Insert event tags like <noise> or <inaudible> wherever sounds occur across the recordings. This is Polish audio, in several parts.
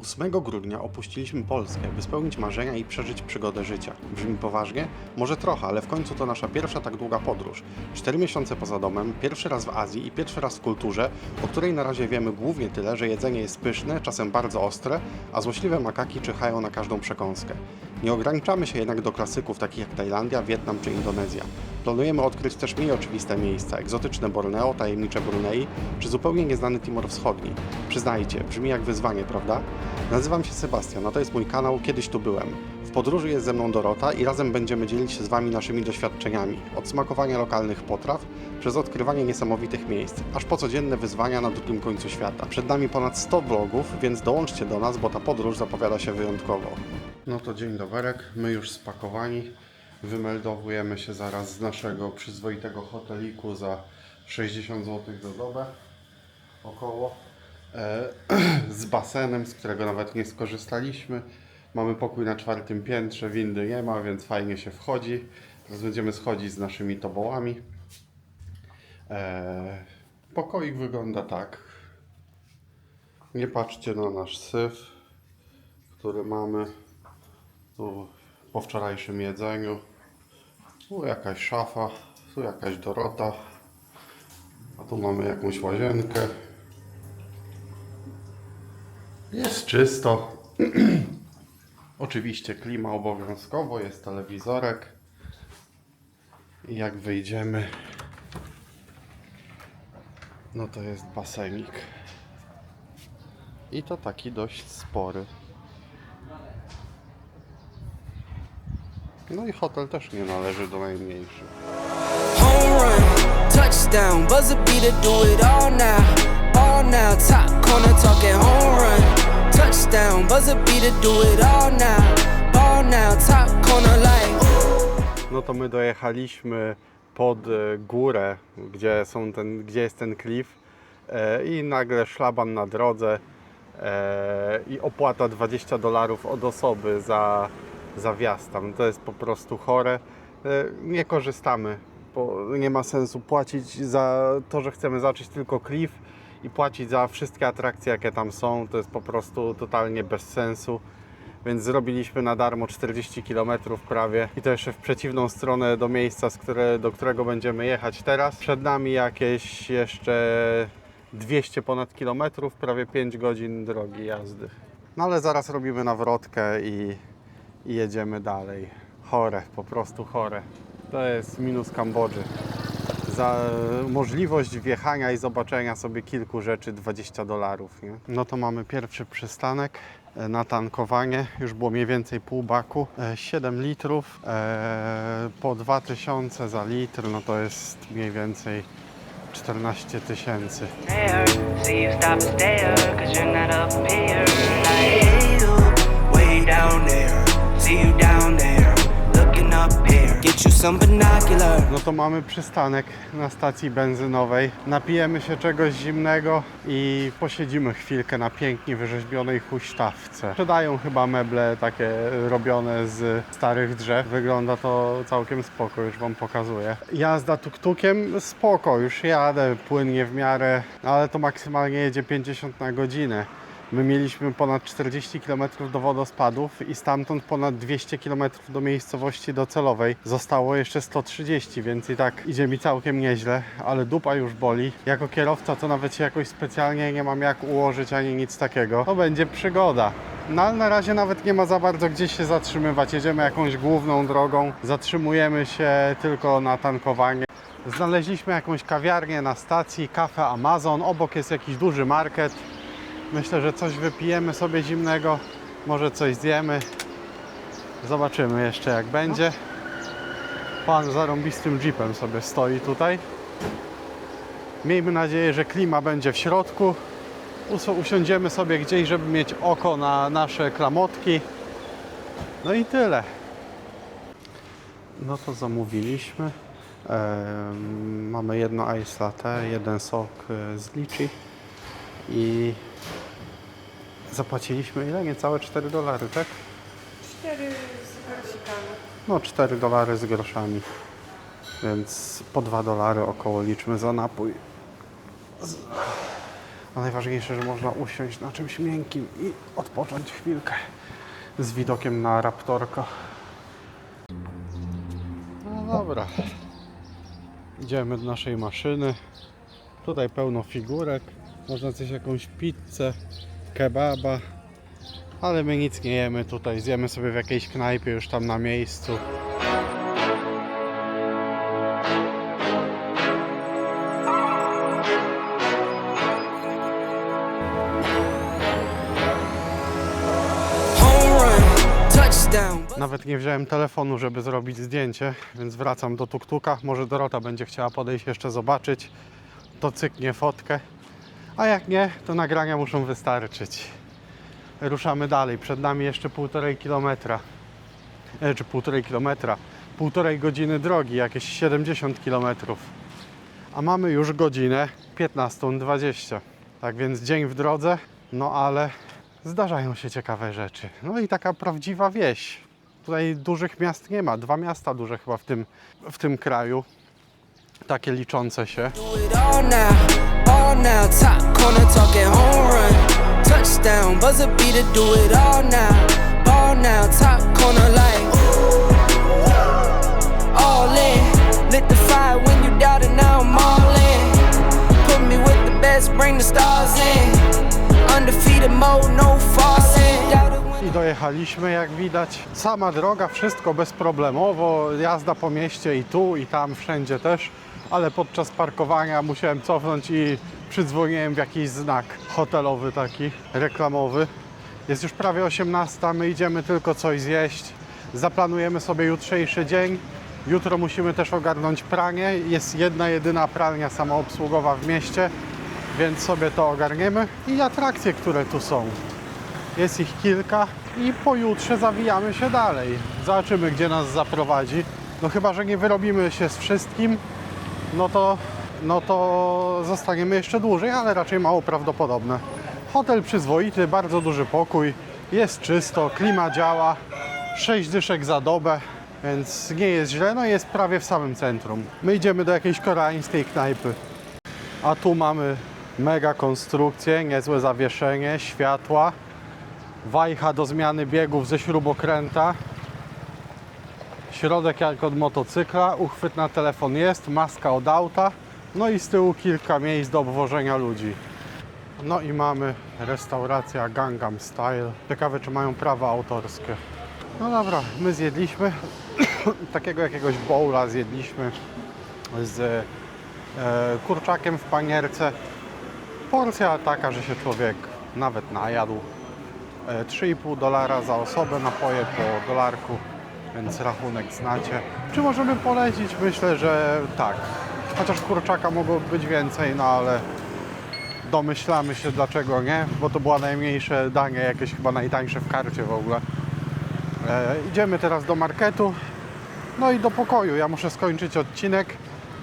8 grudnia opuściliśmy Polskę, by spełnić marzenia i przeżyć przygodę życia. Brzmi poważnie? Może trochę, ale w końcu to nasza pierwsza tak długa podróż. Cztery miesiące poza domem, pierwszy raz w Azji i pierwszy raz w kulturze, o której na razie wiemy głównie tyle, że jedzenie jest pyszne, czasem bardzo ostre, a złośliwe makaki czyhają na każdą przekąskę. Nie ograniczamy się jednak do klasyków takich jak Tajlandia, Wietnam czy Indonezja. Planujemy odkryć też mniej oczywiste miejsca, egzotyczne Borneo, tajemnicze Brunei czy zupełnie nieznany Timor Wschodni. Przyznajcie, brzmi jak wyzwanie, prawda? Nazywam się Sebastian, a to jest mój kanał Kiedyś tu byłem. W podróży jest ze mną Dorota i razem będziemy dzielić się z Wami naszymi doświadczeniami. Od smakowania lokalnych potraw, przez odkrywanie niesamowitych miejsc, aż po codzienne wyzwania na drugim końcu świata. Przed nami ponad 100 vlogów, więc dołączcie do nas, bo ta podróż zapowiada się wyjątkowo. No to dzień doberek, my już spakowani. Wymeldowujemy się zaraz z naszego przyzwoitego hoteliku za 60 zł za dobę. Około. E, <clears throat> z basenem, z którego nawet nie skorzystaliśmy. Mamy pokój na czwartym piętrze, windy nie ma, więc fajnie się wchodzi. Teraz będziemy schodzić z naszymi tobołami. E, pokoik wygląda tak. Nie patrzcie na nasz syf, który mamy tu po wczorajszym jedzeniu. Tu jakaś szafa, tu jakaś Dorota. A tu mamy jakąś łazienkę. Jest czysto. <clears throat> Oczywiście klima obowiązkowo, jest telewizorek. I jak wyjdziemy, no to jest basenik. I to taki dość spory. No i hotel też nie należy do najmniejszych. Home run, touchdown, buzzer beater, do it all now, all now. Top corner talking home run, touchdown, buzzer beater, do it all now, all now. Top corner like. No to my dojechaliśmy pod e, górę, gdzie, są ten, gdzie jest ten klif e, i nagle szlaban na drodze e, i opłata 20 dolarów od osoby za, za wjazd tam. To jest po prostu chore. E, nie korzystamy, nie ma sensu płacić za to, że chcemy zacząć tylko klif i płacić za wszystkie atrakcje, jakie tam są. To jest po prostu totalnie bez sensu więc zrobiliśmy na darmo 40 km prawie i to jeszcze w przeciwną stronę do miejsca, które, do którego będziemy jechać teraz. Przed nami jakieś jeszcze 200 ponad kilometrów, prawie 5 godzin drogi jazdy. No ale zaraz robimy nawrotkę i, i jedziemy dalej. Chore, po prostu chore. To jest minus Kambodży. Za możliwość wjechania i zobaczenia sobie kilku rzeczy 20 dolarów. No to mamy pierwszy przystanek e, na tankowanie. Już było mniej więcej pół baku. E, 7 litrów e, po 2000 za litr, no to jest mniej więcej 14 tysięcy. down there. No to mamy przystanek na stacji benzynowej. Napijemy się czegoś zimnego i posiedzimy chwilkę na pięknie wyrzeźbionej huśtawce. Sprzedają chyba meble takie robione z starych drzew. Wygląda to całkiem spoko, już Wam pokazuję. Jazda tuk-tukiem spoko, już jadę płynnie w miarę, ale to maksymalnie jedzie 50 na godzinę. My mieliśmy ponad 40 km do wodospadów i stamtąd ponad 200 km do miejscowości docelowej. Zostało jeszcze 130, więc i tak idzie mi całkiem nieźle, ale dupa już boli. Jako kierowca to nawet się jakoś specjalnie nie mam jak ułożyć ani nic takiego. To będzie przygoda. No ale na razie nawet nie ma za bardzo gdzie się zatrzymywać. Jedziemy jakąś główną drogą, zatrzymujemy się tylko na tankowanie. Znaleźliśmy jakąś kawiarnię na stacji, kafe Amazon, obok jest jakiś duży market. Myślę, że coś wypijemy sobie zimnego, może coś zjemy. Zobaczymy jeszcze jak będzie. Pan zarąbistym jeepem sobie stoi tutaj. Miejmy nadzieję, że klima będzie w środku. Us- Usiądziemy sobie gdzieś, żeby mieć oko na nasze klamotki. No i tyle. No to zamówiliśmy. Mamy jedno ice latte, jeden sok e, z liczy i zapłaciliśmy ile? Niecałe 4 dolary, tak? 4 z grosikami. No 4 dolary z groszami. Więc po 2 dolary około liczmy za napój. A najważniejsze, że można usiąść na czymś miękkim i odpocząć chwilkę z widokiem na Raptorka. No dobra. Idziemy do naszej maszyny. Tutaj pełno figurek. Można coś jakąś pizzę, kebaba. Ale my nic nie jemy tutaj. Zjemy sobie w jakiejś knajpie już tam na miejscu. Nawet nie wziąłem telefonu, żeby zrobić zdjęcie, więc wracam do tuktuka. Może Dorota będzie chciała podejść jeszcze zobaczyć. To cyknie fotkę. A jak nie, to nagrania muszą wystarczyć. Ruszamy dalej. Przed nami jeszcze półtorej kilometra. E, czy półtorej kilometra. Półtorej godziny drogi, jakieś 70 kilometrów. A mamy już godzinę 15.20. Tak więc dzień w drodze, no ale zdarzają się ciekawe rzeczy. No i taka prawdziwa wieś. Tutaj dużych miast nie ma. Dwa miasta duże chyba w tym, w tym kraju. Takie liczące się. Do it all now, all now. Beater, do it all now, now. Top corner like all in. Lit the fire when you now I'm all in. Put me with the best, bring the stars in. Undefeated mode, no I dojechaliśmy, jak widać. Sama droga, wszystko bezproblemowo. Jazda po mieście i tu, i tam, wszędzie też. Ale podczas parkowania musiałem cofnąć i przydzwoniłem w jakiś znak hotelowy taki, reklamowy. Jest już prawie 18, my idziemy tylko coś zjeść. Zaplanujemy sobie jutrzejszy dzień. Jutro musimy też ogarnąć pranie. Jest jedna, jedyna pralnia samoobsługowa w mieście, więc sobie to ogarniemy. I atrakcje, które tu są. Jest ich kilka i pojutrze zawijamy się dalej. Zobaczymy, gdzie nas zaprowadzi. No chyba, że nie wyrobimy się z wszystkim, no to, no to zostaniemy jeszcze dłużej, ale raczej mało prawdopodobne. Hotel przyzwoity, bardzo duży pokój, jest czysto, klima działa, 6 dyszek za dobę, więc nie jest źle, no jest prawie w samym centrum. My idziemy do jakiejś koreańskiej knajpy. A tu mamy mega konstrukcję, niezłe zawieszenie, światła wajcha do zmiany biegów ze śrubokręta, środek jak od motocykla, uchwyt na telefon jest, maska od auta, no i z tyłu kilka miejsc do obwożenia ludzi. No i mamy restauracja Gangnam Style. Ciekawe, czy mają prawa autorskie. No dobra, my zjedliśmy <coughs> takiego jakiegoś bowla zjedliśmy z e, kurczakiem w panierce. Porcja taka, że się człowiek nawet najadł. E, 3,5 dolara za osobę, napoje po dolarku, więc rachunek znacie. Czy możemy polecić? Myślę, że tak. Chociaż kurczaka mogło być więcej, no ale domyślamy się dlaczego nie, bo to było najmniejsze danie, jakieś chyba najtańsze w karcie w ogóle. E, idziemy teraz do marketu, no i do pokoju. Ja muszę skończyć odcinek.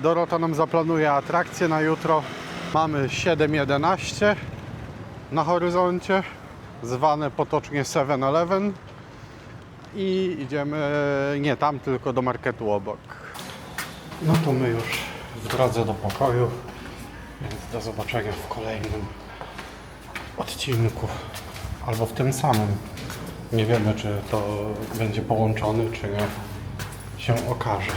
Dorota nam zaplanuje atrakcję na jutro. Mamy 7.11 na horyzoncie, zwane potocznie 7-Eleven i idziemy nie tam, tylko do marketu obok. No to my już w drodze do pokoju, więc do zobaczenia w kolejnym odcinku albo w tym samym. Nie wiemy, czy to będzie połączony, czy nie. Się okaże.